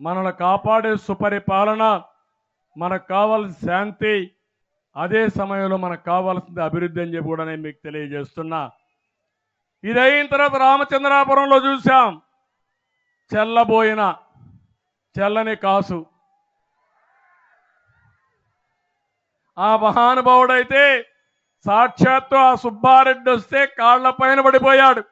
మనల్ని కాపాడే సుపరిపాలన మనకు కావాల్సిన శాంతి అదే సమయంలో మనకు కావాల్సింది అభివృద్ధి అని చెప్పి కూడా నేను మీకు తెలియజేస్తున్నా. ఇది అయిన తర్వాత రామచంద్రాపురంలో చూసాం. చెల్లబోయిన చెల్లని కాసు. ఆ మహానుభావుడైతే సాక్షాత్తు ఆ సుబ్బారెడ్డి వస్తే కాళ్ళ పైన పడిపోయాడు.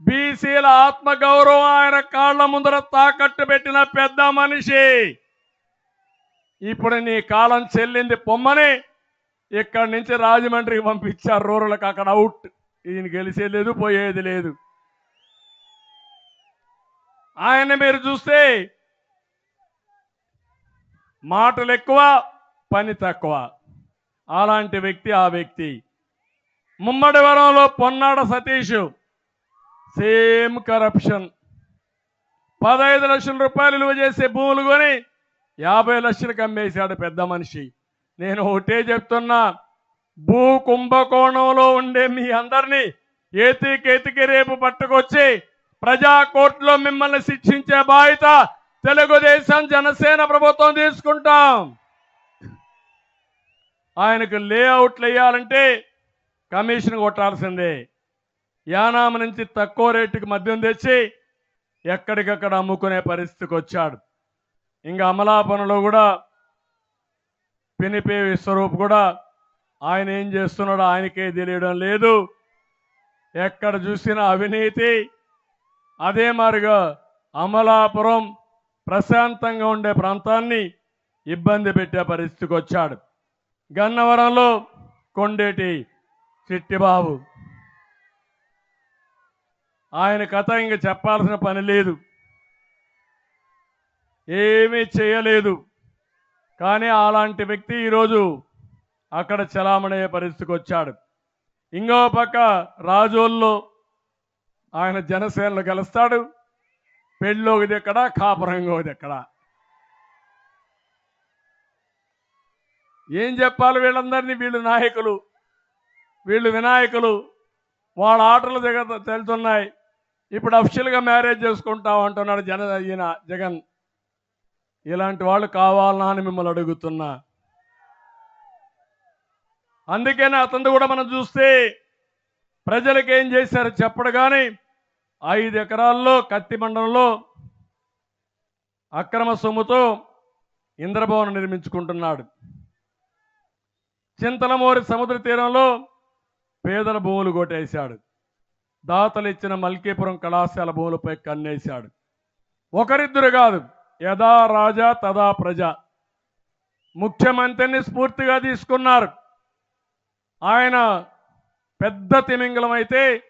బీసీల ఆత్మగౌరవం ఆయన కాళ్ళ ముందర తాకట్టు పెట్టిన పెద్ద మనిషి. ఇప్పుడు నీ కాలం చెల్లింది పొమ్మని ఇక్కడి నుంచి రాజమండ్రికి పంపించారు రూరల్కి అక్కడ అవుట్. ఈయన గెలిచేది లేదు పోయేది లేదు. ఆయన మీరు చూస్తే మాటలు ఎక్కువ పని తక్కువ. అలాంటి వ్యక్తి ఆ వ్యక్తి. ముమ్మడివరంలో పొన్నాడ సతీష్ సేమ్ కరప్షన్ పదహైదు లక్షల రూపాయలు విలువ చేసే భూములు కొని యాభై లక్షలకు అమ్మేశాడు పెద్ద మనిషి. నేను ఒకటే చెప్తున్నా భూ కుంభకోణంలో ఉండే మీ అందరినీ ఏతికేతికి రేపు పట్టుకొచ్చి ప్రజా కోర్టులో మిమ్మల్ని శిక్షించే బాధ్యత తెలుగుదేశం జనసేన ప్రభుత్వం తీసుకుంటాం. ఆయనకు లేఅవుట్లు వేయాలంటే కమిషన్ కొట్టాల్సిందే. యానామ నుంచి తక్కువ రేటుకి మద్యం తెచ్చి ఎక్కడికక్కడ అమ్ముకునే పరిస్థితికి వచ్చాడు. ఇంకా అమలాపనలో కూడా పినిపే విశ్వరూప్ కూడా ఆయన ఏం చేస్తున్నాడో ఆయనకే తెలియడం లేదు. ఎక్కడ చూసినా అవినీతి. అదే మారిగా అమలాపురం ప్రశాంతంగా ఉండే ప్రాంతాన్ని ఇబ్బంది పెట్టే పరిస్థితికి వచ్చాడు. గన్నవరంలో కొండేటి చిట్టిబాబు ఆయన కథ ఇంక చెప్పాల్సిన పని లేదు. ఏమీ చేయలేదు. కానీ అలాంటి వ్యక్తి ఈరోజు అక్కడ చలామణయ్యే పరిస్థితికి వచ్చాడు. ఇంకో పక్క రాజోల్లో ఆయన జనసేనలో గెలుస్తాడు. పెళ్ళోది ఎక్కడ కాపురంగోది ఎక్కడ? ఏం చెప్పాలి వీళ్ళందరినీ? వీళ్ళు నాయకులు. వీళ్ళు వినాయకులు. వాళ్ళ ఆటలు దిగ తెలుతున్నాయి. ఇప్పుడు అఫిషియల్గా మ్యారేజ్ చేసుకుంటాం అంటున్నాడు జన ఈయన జగన్. ఇలాంటి వాళ్ళు కావాలనా అని మిమ్మల్ని అడుగుతున్నా. అందుకనే అతను కూడా మనం చూస్తే ప్రజలకు ఏం చేశారు చెప్పడు కానీ ఐదు ఎకరాల్లో కత్తి మండలంలో అక్రమ సొమ్ముతో ఇంద్రభవనం నిర్మించుకుంటున్నాడు. చింతలమూరి సముద్ర తీరంలో పేదల భూములు కొట్టేశాడు. దాతలు ఇచ్చిన మల్కీపురం కళాశాల భూములపై కన్నేశాడు. ఒకరిద్దరు కాదు యథా రాజా తదా ప్రజ. ముఖ్యమంత్రిని స్ఫూర్తిగా తీసుకున్నారు. ఆయన పెద్ద తిమింగలం అయితే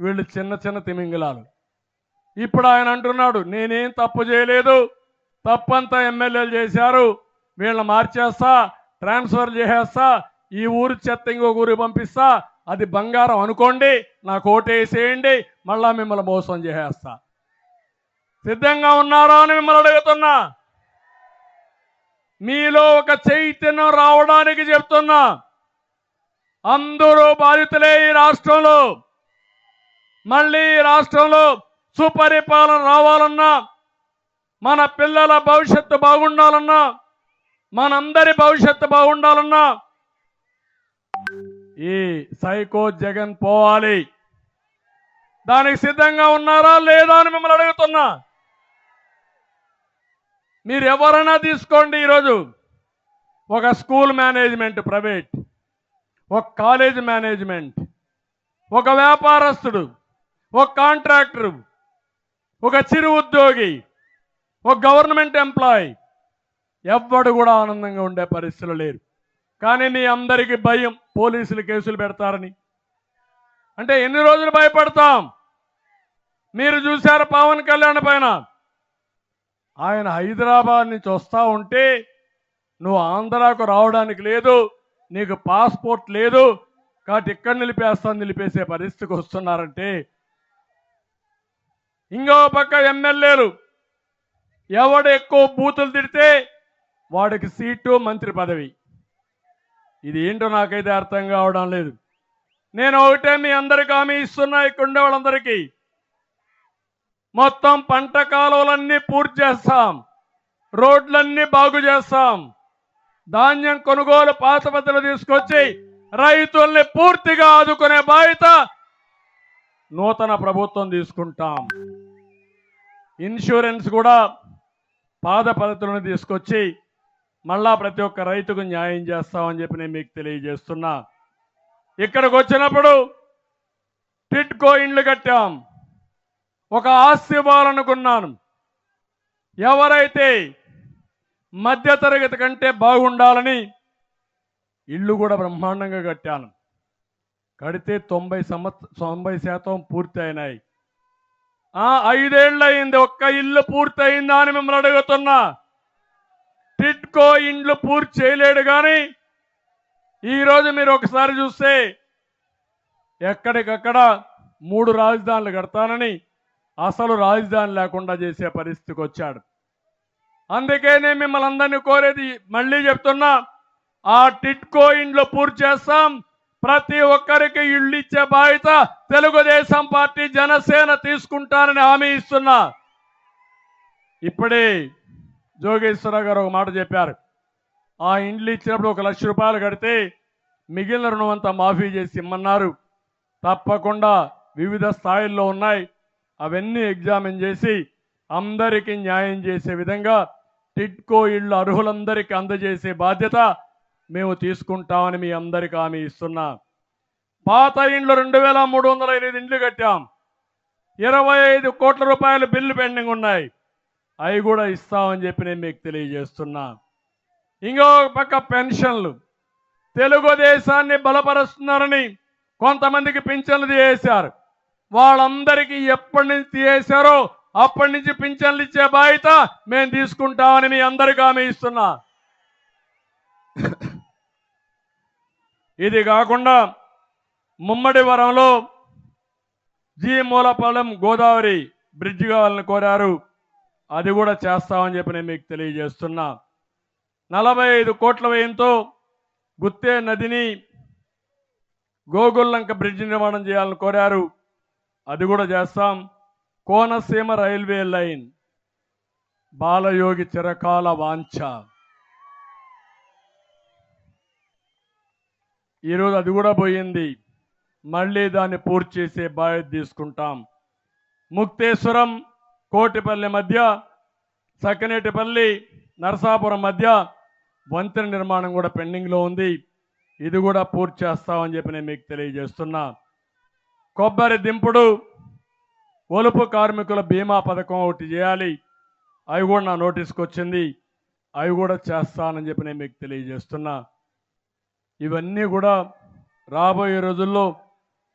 వీళ్ళు చిన్న చిన్న తిమింగలాలు. ఇప్పుడు ఆయన అంటున్నాడు నేనేం తప్పు చేయలేదు తప్పంతా ఎమ్మెల్యేలు చేశారు వీళ్ళని మార్చేస్తా ట్రాన్స్ఫర్ చేసేస్తా ఈ ఊరు చెత్త ఇంకొక ఊరికి పంపిస్తా అది బంగారం అనుకోండి నాకు ఓటేసేయండి మళ్ళా మిమ్మల్ని మోసం చేసేస్తా. సిద్ధంగా ఉన్నారా అని మిమ్మల్ని అడుగుతున్నా. మీలో ఒక చైతన్యం రావడానికి చెప్తున్నా. అందరూ బాధితులే ఈ రాష్ట్రంలో. మళ్ళీ రాష్ట్రంలో సుపరిపాలన రావాలన్నా మన పిల్లల భవిష్యత్తు బాగుండాలన్నా మనందరి భవిష్యత్తు బాగుండాలన్నా ఈ సైకో జగన్ పోవాలి. దానికి సిద్ధంగా ఉన్నారా లేదా అని మిమ్మల్ని అడుగుతున్నా. మీరు ఎవరైనా తీసుకోండి ఈరోజు. ఒక స్కూల్ మేనేజ్మెంట్ ప్రైవేట్ ఒక కాలేజ్ మేనేజ్మెంట్ ఒక వ్యాపారస్తుడు ఒక కాంట్రాక్టరు ఒక చిరు ఉద్యోగి ఒక గవర్నమెంట్ ఎంప్లాయీ ఎవ్వడు కూడా ఆనందంగా ఉండే పరిస్థితులు లేరు. కానీ నీ అందరికీ భయం పోలీసులు కేసులు పెడతారని. అంటే ఎన్ని రోజులు భయపడతాం? మీరు చూశారు పవన్ కళ్యాణ్ పైన? ఆయన హైదరాబాద్ నుంచి వస్తూ ఉంటే నువ్వు ఆంధ్రాకు రావడానికి లేదు నీకు పాస్పోర్ట్ లేదు కాబట్టి ఇక్కడ నిలిపేస్తాను నిలిపేసే పరిస్థితికి వస్తున్నారంటే ఇంకో పక్క ఎమ్మెల్యేలు ఎవడు ఎక్కువ బూతులు తిడితే వాడికి సీటు మంత్రి పదవి. ఇది ఏంటో నాకైతే అర్థం కావడం లేదు. నేను ఒకటే మీ అందరికి హామీ ఇస్తున్నా ఇక్కడ ఉండే వాళ్ళందరికీ. మొత్తం పంట కాలువలన్నీ పూర్తి చేస్తాం. రోడ్లన్నీ బాగు చేస్తాం. ధాన్యం కొనుగోలు పాత పద్ధతులు తీసుకొచ్చి రైతుల్ని పూర్తిగా ఆదుకునే బాధ్యత నూతన ప్రభుత్వం తీసుకుంటాం. ఇన్సూరెన్స్ కూడా పాద పద్ధతులను తీసుకొచ్చి మళ్ళా ప్రతి ఒక్క రైతుకు న్యాయం చేస్తామని చెప్పి నేను మీకు తెలియజేస్తున్నా. ఇక్కడికి వచ్చినప్పుడు టిట్కో ఇండ్లు కట్టాం. ఒక ఆస్తి ఇవ్వాలనుకున్నాను ఎవరైతే మధ్యతరగతి కంటే బాగుండాలని ఇల్లు కూడా బ్రహ్మాండంగా కట్టాను. కడితే తొంభై సంవత్స తొంభై శాతం పూర్తి అయినాయి. ఐదేళ్ళు అయింది. ఒక్క ఇల్లు పూర్తి అయిందా అని మిమ్మల్ని అడుగుతున్నా. టిట్కో ఇండ్లు పూర్తి చేయలేడు కానీ ఈరోజు మీరు ఒకసారి చూస్తే ఎక్కడికక్కడ మూడు రాజధానులు కడతానని అసలు రాజధాని లేకుండా చేసే పరిస్థితికి వచ్చాడు. అందుకే నేను మిమ్మల్ని అందరినీ కోరేది మళ్ళీ చెప్తున్నా ఆ టిట్కో ఇండ్లు పూర్తి చేస్తాం. ప్రతి ఒక్కరికి ఇళ్ళు ఇచ్చే బాధ్యత తెలుగుదేశం పార్టీ జనసేన తీసుకుంటానని హామీ ఇస్తున్నా. ఇప్పుడే జోగేశ్వరరావు గారు ఒక మాట చెప్పారు. ఆ ఇండ్లు ఇచ్చినప్పుడు ఒక లక్ష రూపాయలు కడితే మిగిలిన రుణం అంతా మాఫీ చేసి ఇమ్మన్నారు. తప్పకుండా వివిధ స్థాయిల్లో ఉన్నాయి. అవన్నీ ఎగ్జామిన్ చేసి అందరికీ న్యాయం చేసే విధంగా టిట్కో ఇళ్ళు అర్హులందరికీ అందజేసే బాధ్యత మేము తీసుకుంటామని మీ అందరికీ హామీ ఇస్తున్నా. పాత ఇండ్లు రెండు వేల మూడు వందల ఎనిమిది ఇండ్లు కట్టాం. ఇరవై ఐదు కోట్ల రూపాయల బిల్లు పెండింగ్ ఉన్నాయి. అవి కూడా ఇస్తామని చెప్పి నేను మీకు తెలియజేస్తున్నా. ఇంకో పక్క పెన్షన్లు. తెలుగుదేశాన్ని బలపరుస్తున్నారని కొంతమందికి పింఛన్లు తీసేశారు. వాళ్ళందరికీ ఎప్పటి నుంచి తీసేశారో అప్పటి నుంచి పింఛన్లు ఇచ్చే బాధ్యత మేము తీసుకుంటామని మీ అందరికీ హామీ ఇస్తున్నా. ఇది కాకుండా ముమ్మడి వరంలో జీ మూలపాలెం గోదావరి బ్రిడ్జ్ కావాలని కోరారు. అది కూడా చేస్తామని చెప్పి నేను మీకు తెలియజేస్తున్నా. నలభై ఐదు కోట్ల వ్యయంతో గుత్తే నదిని గోగుల్లంక బ్రిడ్జ్ నిర్మాణం చేయాలని కోరారు. అది కూడా చేస్తాం. కోనసీమ రైల్వే లైన్ బాలయోగి చిరకాల వాంఛ. ఈరోజు అది కూడా పోయింది. మళ్ళీ దాన్ని పూర్తి చేసే బాధ్యత తీసుకుంటాం. ముక్తేశ్వరం కోటిపల్లి మధ్య సక్కనేటిపల్లి నరసాపురం మధ్య వంతెన నిర్మాణం కూడా పెండింగ్లో ఉంది. ఇది కూడా పూర్తి చేస్తామని చెప్పి నేను మీకు తెలియజేస్తున్నా. కొబ్బరి దింపుడు ఒలుపు కార్మికుల బీమా పథకం ఒకటి చేయాలి. అవి కూడా నా నోటీస్కి వచ్చింది అవి కూడా చేస్తానని చెప్పి నేను మీకు తెలియజేస్తున్నా. ఇవన్నీ కూడా రాబోయే రోజుల్లో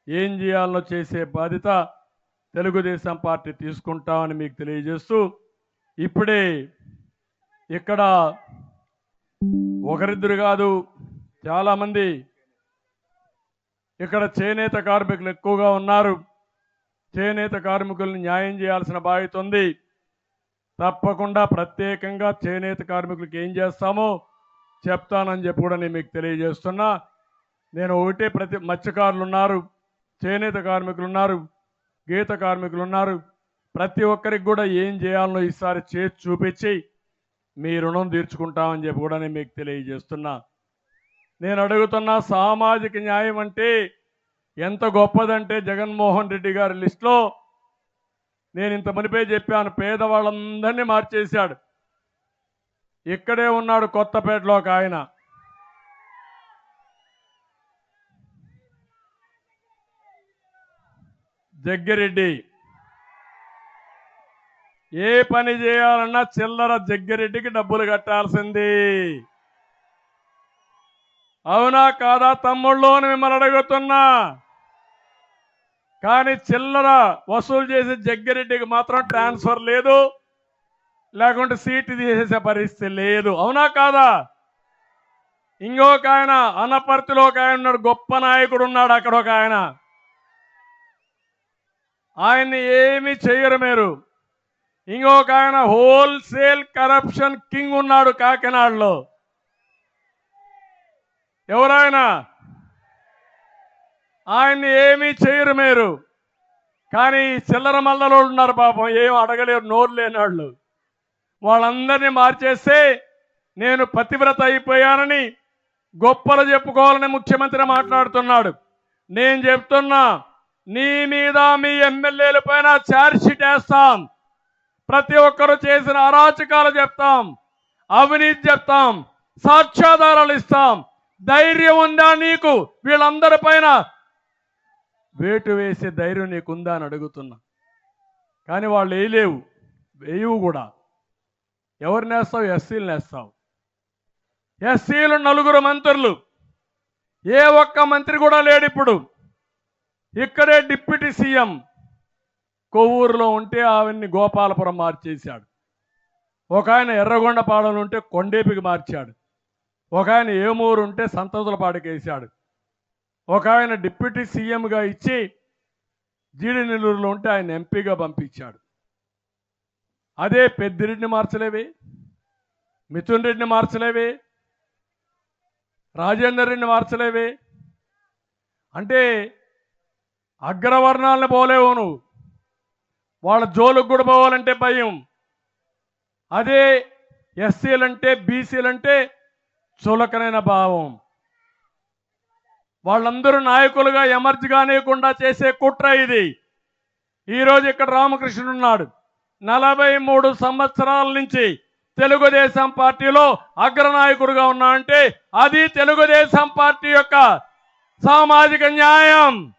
ఏం చేయాలనో చేసే బాధ్యత తెలుగుదేశం పార్టీ తీసుకుంటామని మీకు తెలియజేస్తూ ఇప్పుడే ఇక్కడ ఒకరిద్దరు కాదు చాలామంది ఇక్కడ చేనేత కార్మికులు ఎక్కువగా ఉన్నారు. చేనేత కార్మికులను న్యాయం చేయాల్సిన బాధ్యత ఉంది. తప్పకుండా ప్రత్యేకంగా చేనేత కార్మికులకు ఏం చేస్తామో చెప్తానని చెప్పి కూడా నేను మీకు తెలియజేస్తున్నా. నేను ఒకటే ప్రతి మత్స్యకారులు ఉన్నారు చేనేత కార్మికులు ఉన్నారు. గీత కార్మికులు ఉన్నారు ప్రతి ఒక్కరికి కూడా ఏం చేయాలనో ఈసారి చేసి చూపించి మీ రుణం తీర్చుకుంటామని చెప్పి కూడా నేను మీకు తెలియజేస్తున్నా. నేను అడుగుతున్న సామాజిక న్యాయం అంటే ఎంత గొప్పదంటే జగన్మోహన్ రెడ్డి గారి లిస్టులో నేను ఇంత మునిపే చెప్పాను పేదవాళ్ళందరినీ మార్చేశాడు. ఇక్కడే ఉన్నాడు కొత్తపేటలో ఒక ఆయన. జగ్గిరెడ్డి. ఏ పని చేయాలన్నా చిల్లర జగ్గిరెడ్డికి డబ్బులు కట్టాల్సింది. అవునా కాదా తమ్ముళ్ళు అని మిమ్మల్ని అడుగుతున్నా. కానీ చిల్లర వసూలు చేసే జగ్గిరెడ్డికి మాత్రం ట్రాన్స్ఫర్ లేదు. లేకుంటే సీటు తీసేసే పరిస్థితి లేదు. అవునా కాదా? ఇంకొక ఆయన అనపర్తిలో ఒక ఆయన ఉన్నాడు గొప్ప నాయకుడు ఉన్నాడు అక్కడ ఒక ఆయన. ఆయన్ని ఏమి చెయ్యరు మీరు. ఇంకొక ఆయన హోల్సేల్ కరప్షన్ కింగ్ ఉన్నాడు కాకినాడలో. ఎవరాయన? ఆయన్ని ఏమీ చేయరు మీరు. కానీ ఈ చిల్లర మల్లలో ఉన్నారు పాపం ఏం అడగలేరు నోరు లేని వాళ్ళు. వాళ్ళందరినీ మార్చేస్తే నేను పతివ్రత అయిపోయానని గొప్పలు చెప్పుకోవాలని ముఖ్యమంత్రి మాట్లాడుతున్నాడు. నేను చెప్తున్నా నీ మీద మీ ఎమ్మెల్యేల పైన ఛార్జ్షీట్ వేస్తాం. ప్రతి ఒక్కరు చేసిన అరాచకాలు చెప్తాం. అవినీతి చెప్తాం. సాక్ష్యాధారాలు ఇస్తాం. ధైర్యం ఉందా నీకు? వీళ్ళందరి పైన వేటు వేసే ధైర్యం నీకుందా అని అడుగుతున్నా. కానీ వాళ్ళు వేయలేవు. వేయవు కూడా. ఎవరిని వేస్తావు? ఎస్సీలు వేస్తావు. ఎస్సీలు నలుగురు మంత్రులు. ఏ ఒక్క మంత్రి కూడా లేడు ఇప్పుడు. ఇక్కడే డిప్యూటీ సీఎం కొవ్వూరులో ఉంటే ఆవిడ్ని గోపాలపురం మార్చేశాడు. ఒక ఆయన ఎర్రగొండపాడలు ఉంటే కొండేపికి మార్చాడు. ఒక ఆయన ఏమూరు ఉంటే సంతతులపాడికి ఒక ఆయన డిప్యూటీ సీఎంగా ఇచ్చి జీడి నెల్లూరులో ఉంటే ఆయన ఎంపీగా పంపించాడు. అదే పెద్దిరెడ్డిని మార్చలేవి? మిథున్ రెడ్డిని మార్చలేవి? రాజేందర్ రెడ్డిని మార్చలేవి? అంటే అగ్రవర్ణాలను పోలేవు నువ్వు. వాళ్ళ జోలుకు కూడా పోవాలంటే భయం. అదే ఎస్సీలంటే బీసీలంటే చులకనైన భావం. వాళ్ళందరూ నాయకులుగా ఎమర్జ్ చేసే కుట్ర ఇది. ఈరోజు ఇక్కడ రామకృష్ణుడు ఉన్నాడు. నలభై మూడు సంవత్సరాల నుంచి తెలుగుదేశం పార్టీలో అగ్రనాయకుడుగా ఉన్నా అంటే అది తెలుగుదేశం పార్టీ యొక్క సామాజిక న్యాయం.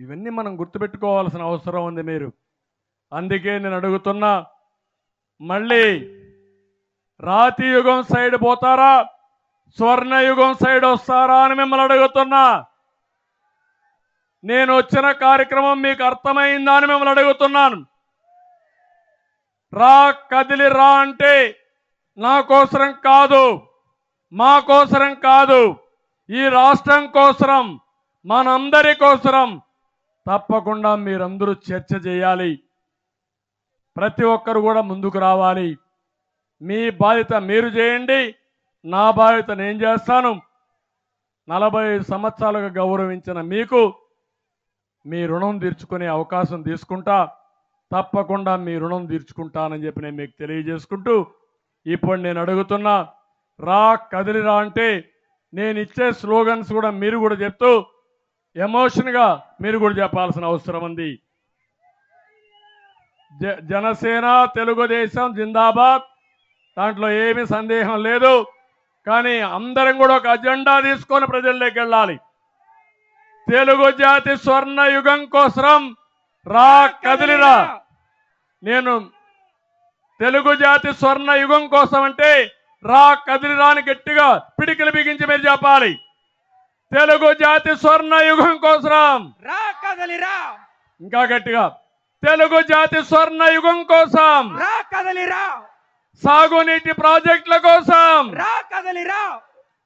ఇవన్నీ మనం గుర్తుపెట్టుకోవాల్సిన అవసరం ఉంది మీరు. అందుకే నేను అడుగుతున్నా మళ్ళీ రాతి యుగం సైడ్ పోతారా? స్వర్ణయుగం సైడ్ వస్తారా అని మిమ్మల్ని అడుగుతున్నా. నేను వచ్చిన కార్యక్రమం మీకు అర్థమైందా అని మిమ్మల్ని అడుగుతున్నాను. రా కదిలి రా అంటే నా కోసరం కాదు మా కోసరం కాదు. ఈ రాష్ట్రం కోసరం మనందరి కోసరం తప్పకుండా మీరందరూ చర్చ చేయాలి. ప్రతి ఒక్కరు కూడా ముందుకు రావాలి. మీ బాధ్యత మీరు చేయండి. నా బాధ్యత నేను చేస్తాను. నలభై ఐదు సంవత్సరాలుగా గౌరవించిన మీకు మీ రుణం తీర్చుకునే అవకాశం తీసుకుంటా తప్పకుండా మీ రుణం తీర్చుకుంటానని చెప్పి నేను మీకు తెలియజేసుకుంటూ ఇప్పుడు నేను అడుగుతున్నా రా కదిలిరా అంటే నేను ఇచ్చే స్లోగన్స్ కూడా మీరు కూడా చెప్తూ ఎమోషన్గా మీరు కూడా చెప్పాల్సిన అవసరం ఉంది. జ జనసేన తెలుగుదేశం జిందాబాద్ దాంట్లో ఏమీ సందేహం లేదు. కానీ అందరం కూడా ఒక అజెండా తీసుకొని ప్రజల్లోకి వెళ్ళాలి. తెలుగు జాతి స్వర్ణ యుగం కోసం రా కదిలిరా. నేను తెలుగు జాతి స్వర్ణ యుగం కోసం అంటే రా కదిలిరాని గట్టిగా పిడికిలు బిగించి మీరు చెప్పాలి. తెలుగు జాతి స్వర్ణ యుగం కోసం రా కదలిరా ఇంకా గట్టిగా తెలుగు జాతి స్వర్ణ యుగం కోసం రా కదలిరా సాగునీటి ప్రాజెక్టుల కోసం రా కదలిరా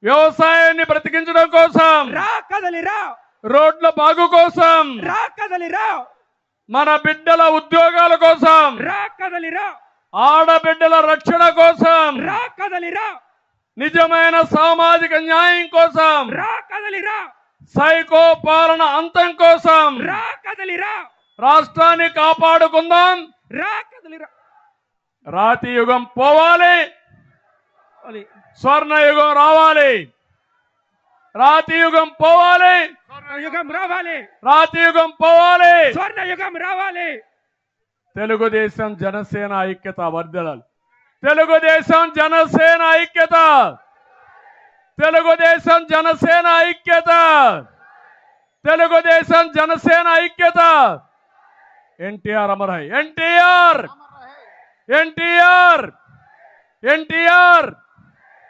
వ్యవసాయాన్ని బ్రతికించడం కోసం రా కదలిరా రోడ్ల బాగు కోసం రా కదలిరా మన బిడ్డల ఉద్యోగాల కోసం రా కదలిరా ఆడబిడ్డల రక్షణ కోసం రా కదలిరా నిజమైన సామాజిక న్యాయం కోసం రా కదలిరా సైకో పాలన అంతం కోసం రా కదలిరా రాష్ట్రాన్ని కాపాడుకుందాం. రా కదలిరా రాతి యుగం పోవాలి. స్వర్ణ యుగం రావాలి. రాతి యుగం పోవాలి. యుగం రావాలి. రాతి యుగం పోవాలి. స్వర్ణ యుగం రావాలి. తెలుగుదేశం జనసేన ఐక్యత వర్ధలాలి తెలుగుదేశం జనసేన ఐక్యత. తెలుగుదేశం జనసేన ఐక్యత. తెలుగుదేశం జనసేన ఐక్యత. ఎన్టీఆర్ అమరాయ్ ఎన్టీఆర్! ఎన్టీఆర్! ఎన్టీఆర్!